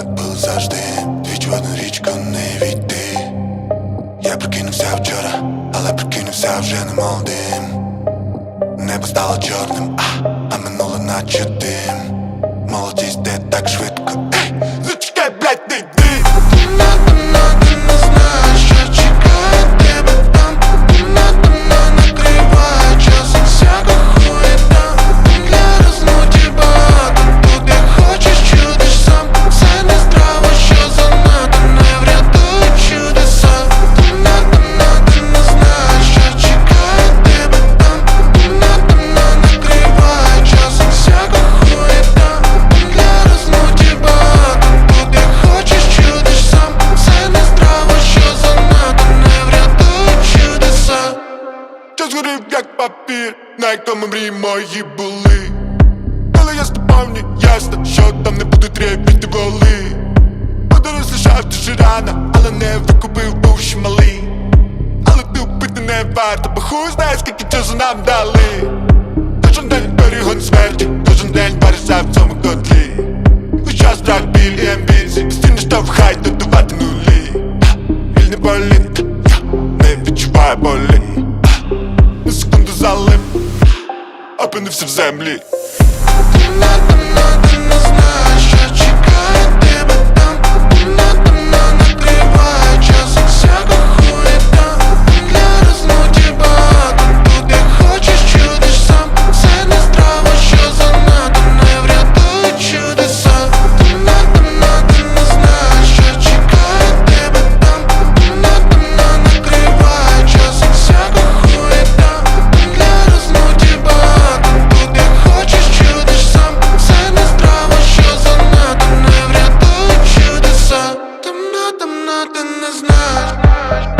так був завжди. Двічі в одну річку не війти Я прикинувся вчора, але прикинувся вже не молодим. Небо стало чорним, а, а минуло наче дим. Молодість де так швидко, Час як папір, на якому мрії мої були. Коли я ступав, мені ясно, що там не будуть репіти воли Подорож лишав дуже рано, але не викупив бувши малий. Але ти вбити не варто, бо хуй знає, скільки часу нам дали. Кожен день перегон смерті, кожен день барися в цьому котлі. Хоча страх, біль і амбіції Постійно штовхай додавати нулі. Вільний політ, я не відчуваю болі Залип, опинився в землі nothing is nice.